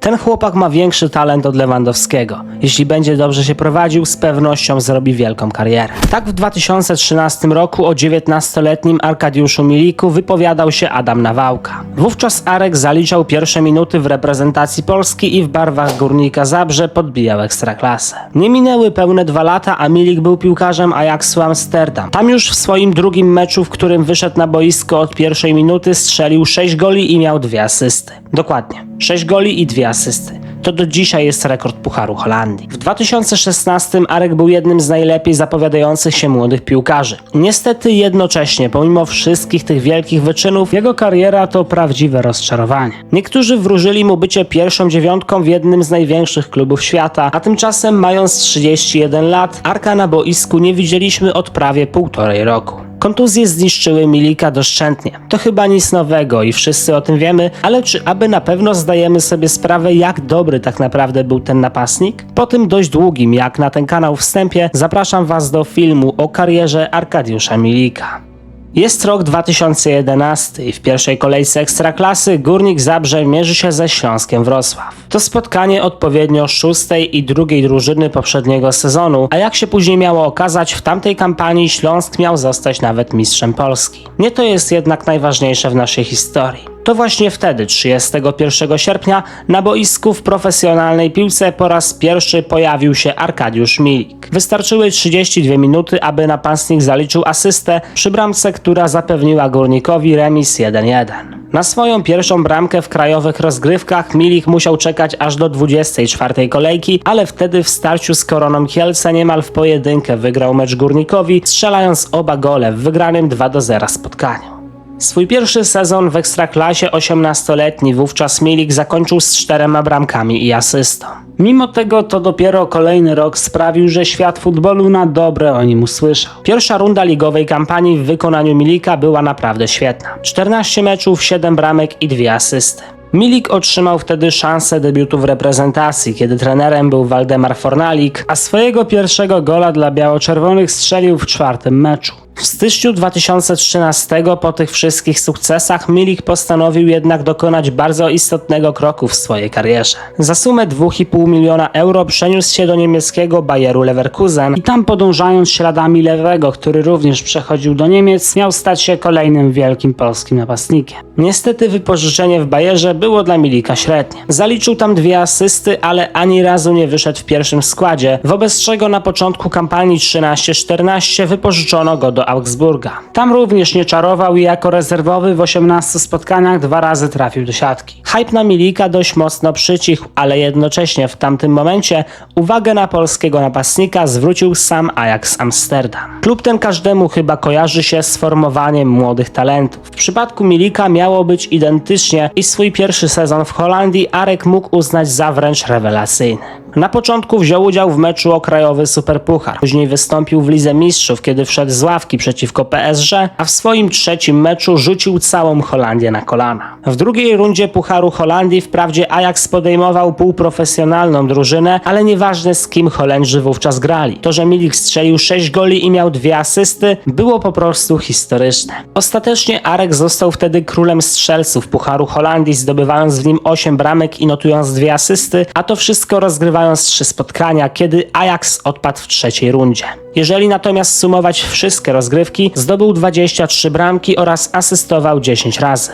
Ten chłopak ma większy talent od Lewandowskiego. Jeśli będzie dobrze się prowadził, z pewnością zrobi wielką karierę. Tak w 2013 roku o 19-letnim Arkadiuszu Miliku wypowiadał się Adam Nawałka. Wówczas Arek zaliczał pierwsze minuty w reprezentacji Polski i w barwach Górnika Zabrze podbijał ekstraklasę. Nie minęły pełne dwa lata, a Milik był piłkarzem Ajaxu Amsterdam. Tam już w swoim drugim meczu, w którym wyszedł na boisko od pierwszej minuty, strzelił 6 goli i miał dwie asysty. Dokładnie, 6 goli i dwie asysty. To do dzisiaj jest rekord Pucharu Holandii. W 2016 Arek był jednym z najlepiej zapowiadających się młodych piłkarzy. Niestety jednocześnie, pomimo wszystkich tych wielkich wyczynów, jego kariera to prawdziwe rozczarowanie. Niektórzy wróżyli mu bycie pierwszą dziewiątką w jednym z największych klubów świata, a tymczasem mając 31 lat, Arka na boisku nie widzieliśmy od prawie półtorej roku. Kontuzje zniszczyły Milika doszczętnie. To chyba nic nowego i wszyscy o tym wiemy, ale czy aby na pewno zdajemy sobie sprawę, jak dobry tak naprawdę był ten napastnik? Po tym dość długim, jak na ten kanał wstępie, zapraszam Was do filmu o karierze Arkadiusza Milika. Jest rok 2011 i w pierwszej kolejce Ekstraklasy Górnik Zabrze mierzy się ze Śląskiem Wrocław. To spotkanie odpowiednio szóstej i drugiej drużyny poprzedniego sezonu, a jak się później miało okazać, w tamtej kampanii Śląsk miał zostać nawet mistrzem Polski. Nie to jest jednak najważniejsze w naszej historii. To właśnie wtedy, 31 sierpnia, na boisku w profesjonalnej piłce po raz pierwszy pojawił się Arkadiusz Milik. Wystarczyły 32 minuty, aby napastnik zaliczył asystę przy bramce, która zapewniła górnikowi remis 1-1. Na swoją pierwszą bramkę w krajowych rozgrywkach Milik musiał czekać aż do 24 kolejki, ale wtedy w starciu z Koroną Kielce niemal w pojedynkę wygrał mecz górnikowi, strzelając oba gole w wygranym 2-0 spotkaniu. Swój pierwszy sezon w Ekstraklasie 18-letni wówczas Milik zakończył z czterema bramkami i asystą. Mimo tego to dopiero kolejny rok sprawił, że świat futbolu na dobre o nim usłyszał. Pierwsza runda ligowej kampanii w wykonaniu Milika była naprawdę świetna. 14 meczów, 7 bramek i 2 asysty. Milik otrzymał wtedy szansę debiutu w reprezentacji, kiedy trenerem był Waldemar Fornalik, a swojego pierwszego gola dla biało-czerwonych strzelił w czwartym meczu. W styczniu 2013 po tych wszystkich sukcesach Milik postanowił jednak dokonać bardzo istotnego kroku w swojej karierze. Za sumę 2,5 miliona euro przeniósł się do niemieckiego Bayeru Leverkusen i tam podążając śladami lewego, który również przechodził do Niemiec, miał stać się kolejnym wielkim polskim napastnikiem. Niestety wypożyczenie w Bayerze było dla Milika średnie. Zaliczył tam dwie asysty, ale ani razu nie wyszedł w pierwszym składzie, wobec czego na początku kampanii 13-14 wypożyczono go do Augsburga. Tam również nie czarował i jako rezerwowy w 18 spotkaniach dwa razy trafił do siatki. Hype na Milika dość mocno przycichł, ale jednocześnie w tamtym momencie uwagę na polskiego napastnika zwrócił sam Ajax Amsterdam. Klub ten każdemu chyba kojarzy się z formowaniem młodych talentów. W przypadku Milika miało być identycznie i swój pierwszy sezon w Holandii Arek mógł uznać za wręcz rewelacyjny. Na początku wziął udział w meczu o krajowy Superpuchar. Później wystąpił w Lidze Mistrzów, kiedy wszedł z ławki przeciwko PSG, a w swoim trzecim meczu rzucił całą Holandię na kolana. W drugiej rundzie Pucharu Holandii wprawdzie Ajax podejmował półprofesjonalną drużynę, ale nieważne z kim Holendrzy wówczas grali. To, że Milik strzelił 6 goli i miał dwie asysty, było po prostu historyczne. Ostatecznie Arek został wtedy królem strzelców Pucharu Holandii, zdobywając w nim 8 bramek i notując dwie asysty, a to wszystko rozgrywając trzy spotkania, kiedy Ajax odpadł w trzeciej rundzie. Jeżeli natomiast sumować wszystkie rozgrywki, zdobył 23 bramki oraz asystował 10 razy.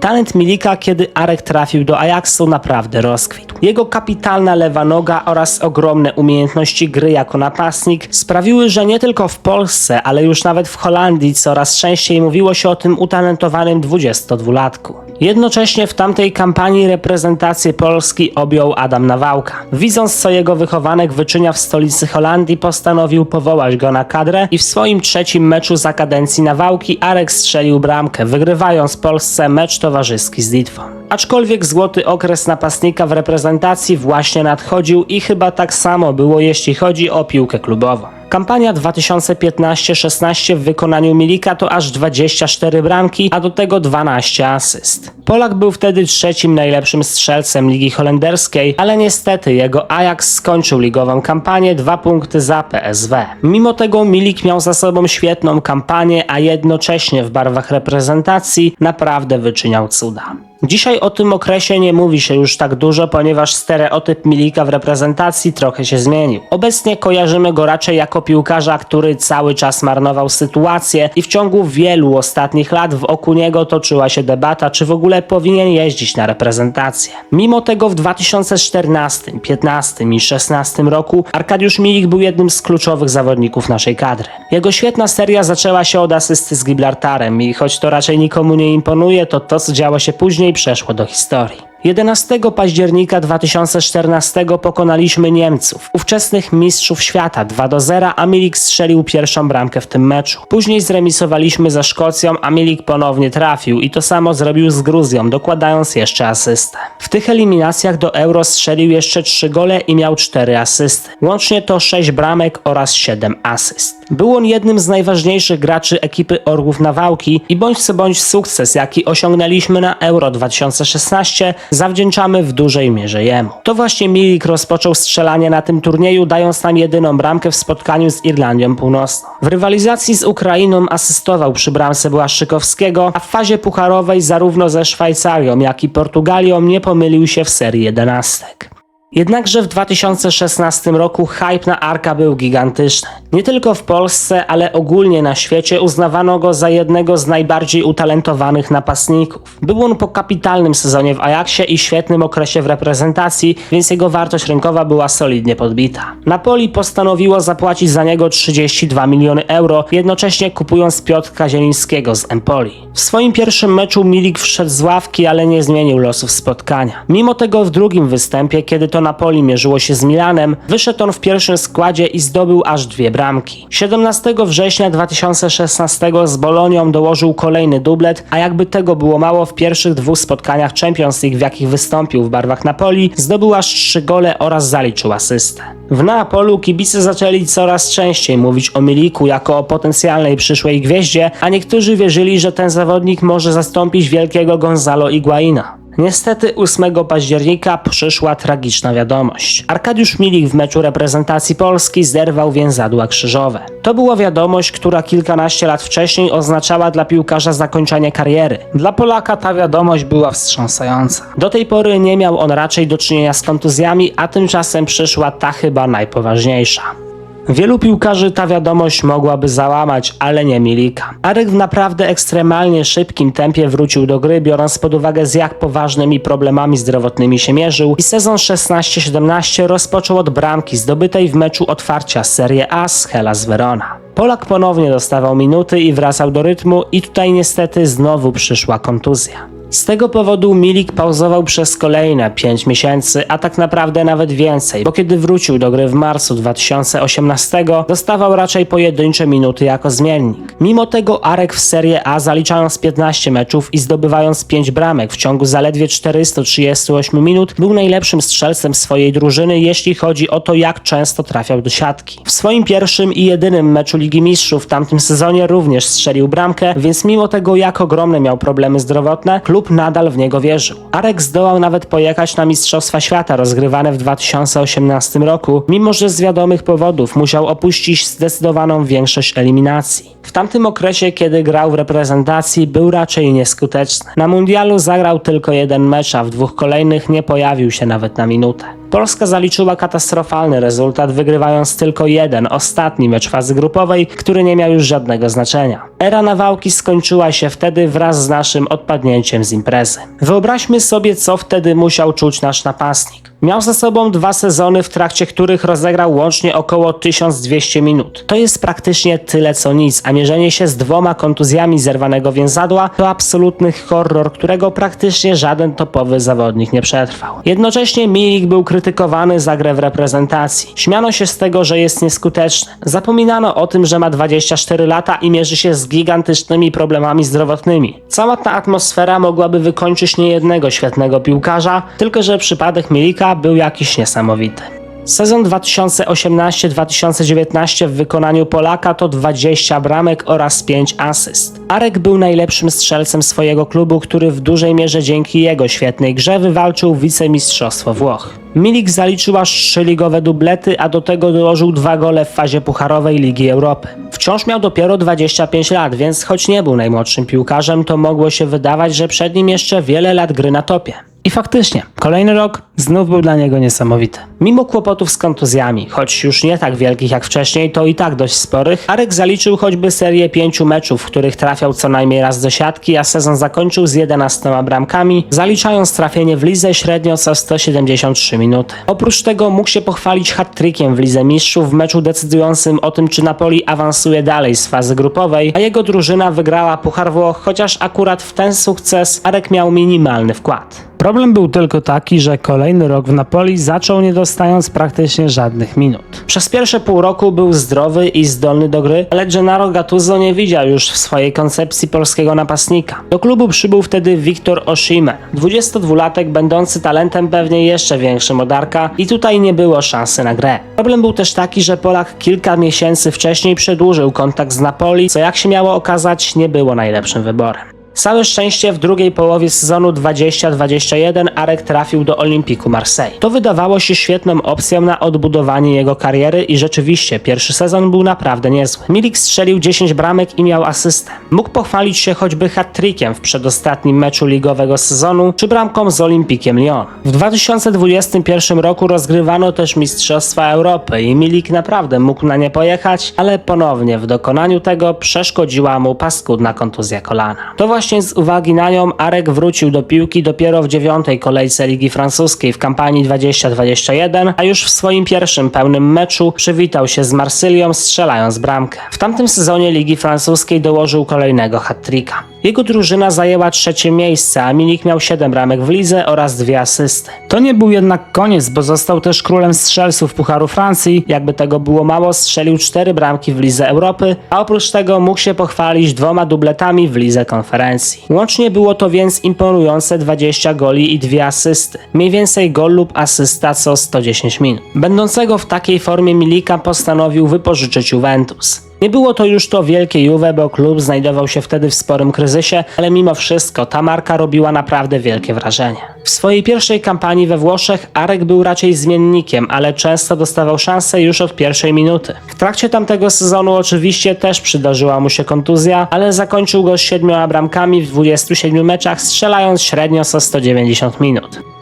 Talent Milika, kiedy Arek trafił do Ajaxu, naprawdę rozkwitł. Jego kapitalna lewa noga oraz ogromne umiejętności gry jako napastnik sprawiły, że nie tylko w Polsce, ale już nawet w Holandii coraz częściej mówiło się o tym utalentowanym 22-latku. Jednocześnie w tamtej kampanii reprezentację Polski objął Adam Nawałka. Widząc co jego wychowanek wyczynia w stolicy Holandii, postanowił powołać go na kadrę i w swoim trzecim meczu za kadencji Nawałki Arek strzelił bramkę, wygrywając Polsce mecz towarzyski z Litwą. Aczkolwiek złoty okres napastnika w reprezentacji właśnie nadchodził i chyba tak samo było jeśli chodzi o piłkę klubową. Kampania 2015-16 w wykonaniu Milika to aż 24 bramki, a do tego 12 asyst. Polak był wtedy trzecim najlepszym strzelcem ligi holenderskiej, ale niestety jego Ajax skończył ligową kampanię dwa punkty za PSW. Mimo tego Milik miał za sobą świetną kampanię, a jednocześnie w barwach reprezentacji naprawdę wyczyniał cuda. Dzisiaj o tym okresie nie mówi się już tak dużo, ponieważ stereotyp Milika w reprezentacji trochę się zmienił. Obecnie kojarzymy go raczej jako piłkarza, który cały czas marnował sytuację i w ciągu wielu ostatnich lat wokół niego toczyła się debata, czy w ogóle powinien jeździć na reprezentację. Mimo tego w 2014, 15 i 16 roku Arkadiusz Milik był jednym z kluczowych zawodników naszej kadry. Jego świetna seria zaczęła się od asysty z Gibraltarem i choć to raczej nikomu nie imponuje, to to co działo się później przeszło do historii. 11 października 2014 pokonaliśmy Niemców, ówczesnych mistrzów świata 2 do 0, a Milik strzelił pierwszą bramkę w tym meczu. Później zremisowaliśmy ze Szkocją, a Milik ponownie trafił i to samo zrobił z Gruzją, dokładając jeszcze asystę. W tych eliminacjach do Euro strzelił jeszcze 3 gole i miał 4 asysty. Łącznie to 6 bramek oraz 7 asyst. Był on jednym z najważniejszych graczy ekipy Orłów Nawałki i bądź co bądź sukces, jaki osiągnęliśmy na Euro 2016, zawdzięczamy w dużej mierze jemu. To właśnie Milik rozpoczął strzelanie na tym turnieju, dając nam jedyną bramkę w spotkaniu z Irlandią Północną. W rywalizacji z Ukrainą asystował przy bramce Błaszczykowskiego, a w fazie pucharowej zarówno ze Szwajcarią, jak i Portugalią nie pomylił się w serii jedenastek. Jednakże w 2016 roku hype na Arka był gigantyczny. Nie tylko w Polsce, ale ogólnie na świecie uznawano go za jednego z najbardziej utalentowanych napastników. Był on po kapitalnym sezonie w Ajaxie i świetnym okresie w reprezentacji, więc jego wartość rynkowa była solidnie podbita. Napoli postanowiło zapłacić za niego 32 miliony euro, jednocześnie kupując Piotra Zielińskiego z Empoli. W swoim pierwszym meczu Milik wszedł z ławki, ale nie zmienił losów spotkania. Mimo tego w drugim występie, kiedy to Napoli mierzyło się z Milanem, wyszedł on w pierwszym składzie i zdobył aż dwie bramki. 17 września 2016 z Bolonią dołożył kolejny dublet, a jakby tego było mało, w pierwszych dwóch spotkaniach Champions League, w jakich wystąpił w barwach Napoli, zdobył aż trzy gole oraz zaliczył asystę. W Neapolu kibice zaczęli coraz częściej mówić o Miliku jako o potencjalnej przyszłej gwieździe, a niektórzy wierzyli, że ten zawodnik może zastąpić wielkiego Gonzalo Higuaina. Niestety 8 października przyszła tragiczna wiadomość. Arkadiusz Milik w meczu reprezentacji Polski zerwał więzadła krzyżowe. To była wiadomość, która kilkanaście lat wcześniej oznaczała dla piłkarza zakończenie kariery. Dla Polaka ta wiadomość była wstrząsająca. Do tej pory nie miał on raczej do czynienia z kontuzjami, a tymczasem przyszła ta chyba najpoważniejsza. Wielu piłkarzy ta wiadomość mogłaby załamać, ale nie Milika. Arek w naprawdę ekstremalnie szybkim tempie wrócił do gry, biorąc pod uwagę z jak poważnymi problemami zdrowotnymi się mierzył i sezon 16-17 rozpoczął od bramki zdobytej w meczu otwarcia Serie A z Hellas Verona. Polak ponownie dostawał minuty i wracał do rytmu i tutaj niestety znowu przyszła kontuzja. Z tego powodu Milik pauzował przez kolejne 5 miesięcy, a tak naprawdę nawet więcej, bo kiedy wrócił do gry w marcu 2018, dostawał raczej pojedyncze minuty jako zmiennik. Mimo tego Arek w Serie A zaliczając 15 meczów i zdobywając 5 bramek w ciągu zaledwie 438 minut, był najlepszym strzelcem swojej drużyny, jeśli chodzi o to, jak często trafiał do siatki. W swoim pierwszym i jedynym meczu Ligi Mistrzów w tamtym sezonie również strzelił bramkę, więc mimo tego, jak ogromne miał problemy zdrowotne, klub nadal w niego wierzył. Arek zdołał nawet pojechać na Mistrzostwa Świata rozgrywane w 2018 roku, mimo że z wiadomych powodów musiał opuścić zdecydowaną większość eliminacji. W tamtym okresie, kiedy grał w reprezentacji, był raczej nieskuteczny. Na mundialu zagrał tylko jeden mecz, a w dwóch kolejnych nie pojawił się nawet na minutę. Polska zaliczyła katastrofalny rezultat, wygrywając tylko jeden, ostatni mecz fazy grupowej, który nie miał już żadnego znaczenia. Era nawałki skończyła się wtedy wraz z naszym odpadnięciem z imprezy. Wyobraźmy sobie, co wtedy musiał czuć nasz napastnik. Miał za sobą dwa sezony, w trakcie których rozegrał łącznie około 1200 minut. To jest praktycznie tyle co nic, a mierzenie się z dwoma kontuzjami zerwanego więzadła to absolutny horror, którego praktycznie żaden topowy zawodnik nie przetrwał. Jednocześnie Milik był krytykowany za grę w reprezentacji. Śmiano się z tego, że jest nieskuteczny. Zapominano o tym, że ma 24 lata i mierzy się z gigantycznymi problemami zdrowotnymi. Cała ta atmosfera mogłaby wykończyć niejednego świetnego piłkarza, tylko że przypadek Milika był jakiś niesamowity. Sezon 2018-2019 w wykonaniu Polaka to 20 bramek oraz 5 asyst. Arek był najlepszym strzelcem swojego klubu, który w dużej mierze dzięki jego świetnej grze wywalczył wicemistrzostwo Włoch. Milik zaliczył aż ligowe dublety, a do tego dołożył dwa gole w fazie pucharowej Ligi Europy. Wciąż miał dopiero 25 lat, więc choć nie był najmłodszym piłkarzem, to mogło się wydawać, że przed nim jeszcze wiele lat gry na topie. I faktycznie, kolejny rok znów był dla niego niesamowity. Mimo kłopotów z kontuzjami, choć już nie tak wielkich jak wcześniej, to i tak dość sporych, Arek zaliczył choćby serię pięciu meczów, w których trafiał co najmniej raz do siatki, a sezon zakończył z 11 bramkami, zaliczając trafienie w lidze średnio co 173 minuty. Oprócz tego mógł się pochwalić hat-trickiem w Lidze Mistrzów w meczu decydującym o tym, czy Napoli awansuje dalej z fazy grupowej, a jego drużyna wygrała Puchar Włoch, chociaż akurat w ten sukces Arek miał minimalny wkład. Problem był tylko taki, że kolejny rok w Napoli zaczął nie dostając praktycznie żadnych minut. Przez pierwsze pół roku był zdrowy i zdolny do gry, ale Gennaro Gattuso nie widział już w swojej koncepcji polskiego napastnika. Do klubu przybył wtedy Wiktor Oshime, 22-latek będący talentem pewnie jeszcze większym od Arka i tutaj nie było szansy na grę. Problem był też taki, że Polak kilka miesięcy wcześniej przedłużył kontakt z Napoli, co jak się miało okazać nie było najlepszym wyborem. Całe szczęście w drugiej połowie sezonu 2021 Arek trafił do Olimpiku Marseille. To wydawało się świetną opcją na odbudowanie jego kariery i rzeczywiście pierwszy sezon był naprawdę niezły. Milik strzelił 10 bramek i miał asystę. Mógł pochwalić się choćby hat-trickiem w przedostatnim meczu ligowego sezonu czy bramką z Olimpikiem Lyon. W 2021 roku rozgrywano też Mistrzostwa Europy i Milik naprawdę mógł na nie pojechać, ale ponownie w dokonaniu tego przeszkodziła mu paskudna kontuzja kolana. To właśnie z uwagi na nią Arek wrócił do piłki dopiero w dziewiątej kolejce Ligi Francuskiej w kampanii 2021, a już w swoim pierwszym pełnym meczu przywitał się z Marsylią strzelając bramkę. W tamtym sezonie Ligi Francuskiej dołożył kolejnego hat-tricka. Jego drużyna zajęła trzecie miejsce, a Milik miał 7 bramek w lidze oraz dwie asysty. To nie był jednak koniec, bo został też królem strzelców Pucharu Francji. Jakby tego było mało, strzelił 4 bramki w Lidze Europy, a oprócz tego mógł się pochwalić dwoma dubletami w Lidze Konferencji. Łącznie było to więc imponujące 20 goli i dwie asysty. Mniej więcej gol lub asysta co 110 minut. Będącego w takiej formie Milika postanowił wypożyczyć Juventus. Nie było to już to wielkie Juve, bo klub znajdował się wtedy w sporym kryzysie, ale mimo wszystko ta marka robiła naprawdę wielkie wrażenie. W swojej pierwszej kampanii we Włoszech Arek był raczej zmiennikiem, ale często dostawał szansę już od pierwszej minuty. W trakcie tamtego sezonu oczywiście też przydarzyła mu się kontuzja, ale zakończył go z siedmioma bramkami w 27 meczach, strzelając średnio co 190 minut.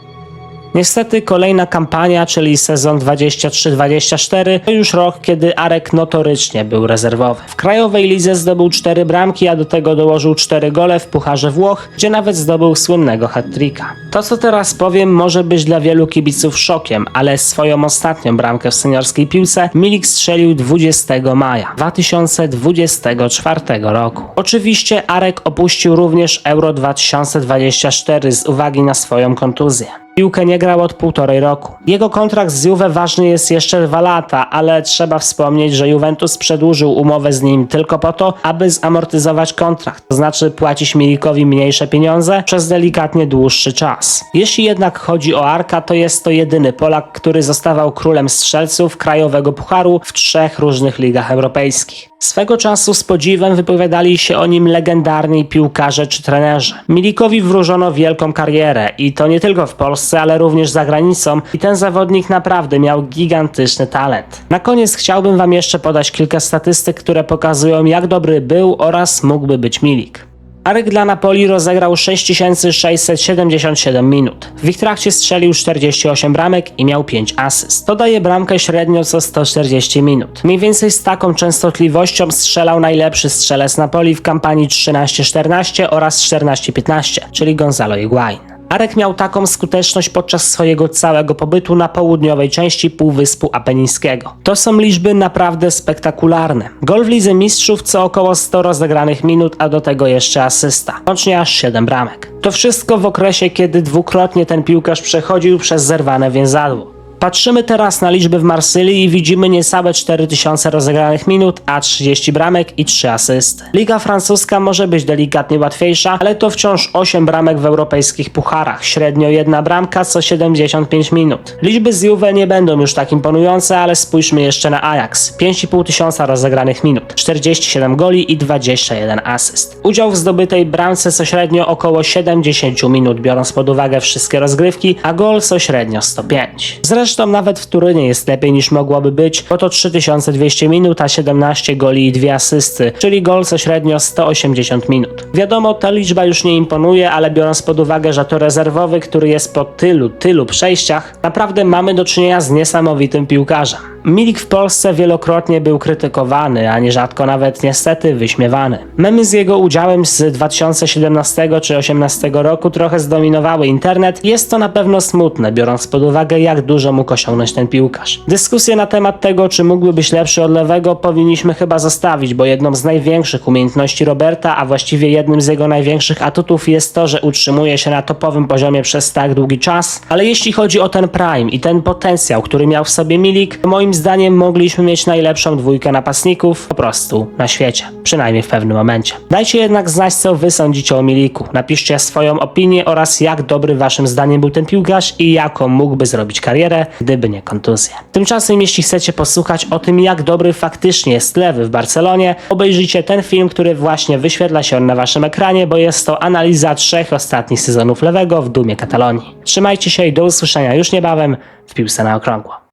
Niestety kolejna kampania, czyli sezon 23-24, to już rok, kiedy Arek notorycznie był rezerwowy. W krajowej lidze zdobył 4 bramki, a do tego dołożył 4 gole w Pucharze Włoch, gdzie nawet zdobył słynnego hat-tricka. To co teraz powiem może być dla wielu kibiców szokiem, ale swoją ostatnią bramkę w seniorskiej piłce Milik strzelił 20 maja 2024 roku. Oczywiście Arek opuścił również Euro 2024 z uwagi na swoją kontuzję. Piłkę nie grał od półtorej roku. Jego kontrakt z Juve ważny jest jeszcze dwa lata, ale trzeba wspomnieć, że Juventus przedłużył umowę z nim tylko po to, aby zamortyzować kontrakt, to znaczy płacić Milikowi mniejsze pieniądze przez delikatnie dłuższy czas. Jeśli jednak chodzi o Arka, to jest to jedyny Polak, który zostawał królem strzelców krajowego pucharu w trzech różnych ligach europejskich. Swego czasu z podziwem wypowiadali się o nim legendarni piłkarze czy trenerzy. Milikowi wróżono wielką karierę i to nie tylko w Polsce, ale również za granicą i ten zawodnik naprawdę miał gigantyczny talent. Na koniec chciałbym wam jeszcze podać kilka statystyk, które pokazują jak dobry był oraz mógłby być Milik. Arek dla Napoli rozegrał 6677 minut. W ich trakcie strzelił 48 bramek i miał 5 asyst. To daje bramkę średnio co 140 minut. Mniej więcej z taką częstotliwością strzelał najlepszy strzelec Napoli w kampanii 13-14 oraz 14-15, czyli Gonzalo Higuain. Arek miał taką skuteczność podczas swojego całego pobytu na południowej części Półwyspu Apenińskiego. To są liczby naprawdę spektakularne. Gol w Lidze Mistrzów co około 100 rozegranych minut, a do tego jeszcze asysta. Łącznie aż 7 bramek. To wszystko w okresie, kiedy dwukrotnie ten piłkarz przechodził przez zerwane więzadło. Patrzymy teraz na liczby w Marsylii i widzimy niecałe 4000 rozegranych minut, a 30 bramek i 3 asysty. Liga francuska może być delikatnie łatwiejsza, ale to wciąż 8 bramek w europejskich pucharach, średnio jedna bramka co 75 minut. Liczby z Juve nie będą już tak imponujące, ale spójrzmy jeszcze na Ajax. 5,5 tysiąca rozegranych minut, 47 goli i 21 asyst. Udział w zdobytej bramce co średnio około 70 minut, biorąc pod uwagę wszystkie rozgrywki, a gol co średnio 105. Zresztą nawet w Turynie jest lepiej niż mogłoby być, bo to 3200 minut, a 17 goli i 2 asysty, czyli gol co średnio 180 minut. Wiadomo, ta liczba już nie imponuje, ale biorąc pod uwagę, że to rezerwowy, który jest po tylu, tylu przejściach, naprawdę mamy do czynienia z niesamowitym piłkarzem. Milik w Polsce wielokrotnie był krytykowany, a nierzadko nawet niestety wyśmiewany. Memy z jego udziałem z 2017 czy 2018 roku trochę zdominowały internet. Jest to na pewno smutne, biorąc pod uwagę jak dużo mógł osiągnąć ten piłkarz. Dyskusję na temat tego, czy mógłby być lepszy od lewego, powinniśmy chyba zostawić, bo jedną z największych umiejętności Roberta, a właściwie jednym z jego największych atutów jest to, że utrzymuje się na topowym poziomie przez tak długi czas. Ale jeśli chodzi o ten prime i ten potencjał, który miał w sobie Milik, moim zdaniem mogliśmy mieć najlepszą dwójkę napastników po prostu na świecie. Przynajmniej w pewnym momencie. Dajcie jednak znać, co wy sądzicie o Miliku. Napiszcie swoją opinię oraz jak dobry waszym zdaniem był ten piłkarz i jaką mógłby zrobić karierę, gdyby nie kontuzje. Tymczasem, jeśli chcecie posłuchać o tym, jak dobry faktycznie jest lewy w Barcelonie, obejrzyjcie ten film, który właśnie wyświetla się na waszym ekranie, bo jest to analiza trzech ostatnich sezonów lewego w dumie Katalonii. Trzymajcie się i do usłyszenia już niebawem w piłce na okrągło.